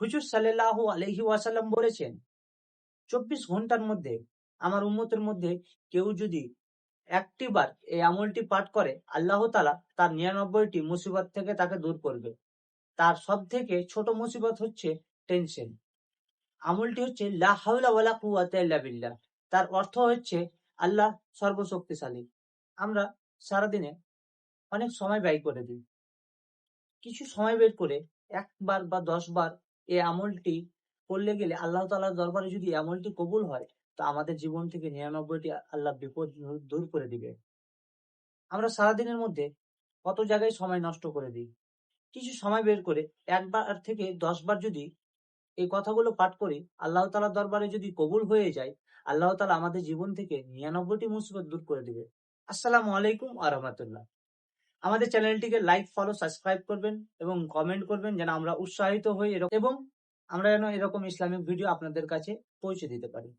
হুজুর সাল্লাল্লাহু আলহি ওয়াসাল্লাম বলেছেন, চব্বিশ ঘণ্টার মধ্যে, আমার উম্মতের মধ্যে কেউ যদি একটি বার এই আমলটি পাঠ করে, আল্লাহ তালা তার নিরানব্বইটি মুসিবত থেকে তাকে দূর করবে। তার সব থেকে ছোট মুসিবত হচ্ছে টেনশন আমলটি হচ্ছে বিল্লাহ। তার অর্থ হচ্ছে, আল্লাহ সর্বশক্তিশালী। আমরা সারাদিনে অনেক সময় ব্যয় করে দিই। কিছু সময় বের করে একবার বা দশ বার এই আমলটি করলে গেলে আল্লাহ তালার দরবারে যদি আমলটি কবুল হয়, তো আমাদের জীবন থেকে নিরানব্বইটি আল্লাহ বিপদ দূর করে দিবে। আমরা সারাদিনের মধ্যে কত জায়গায় সময় নষ্ট করে দিই? কিছু সময় বের করে একবার থেকে দশ বার যদি এই কথাগুলো পাঠ করি, আল্লাহ তালার দরবারে যদি কবুল হয়ে যায়, আল্লাহ তালা আমাদের জীবন থেকে নিরানব্বইটি মুসিবত দূর করে দিবে। আসসালামু আলাইকুম আহমতুল্লাহ আমাদের চ্যানেলটিকে লাইক ফলো সাবস্ক্রাইব করবেন এবং কমেন্ট করবেন যেন আমরা উৎসাহিত হই এবং আমরা যেন এরকম ইসলামিক ভিডিও আপনাদের কাছে পৌঁছে দিতে পারি।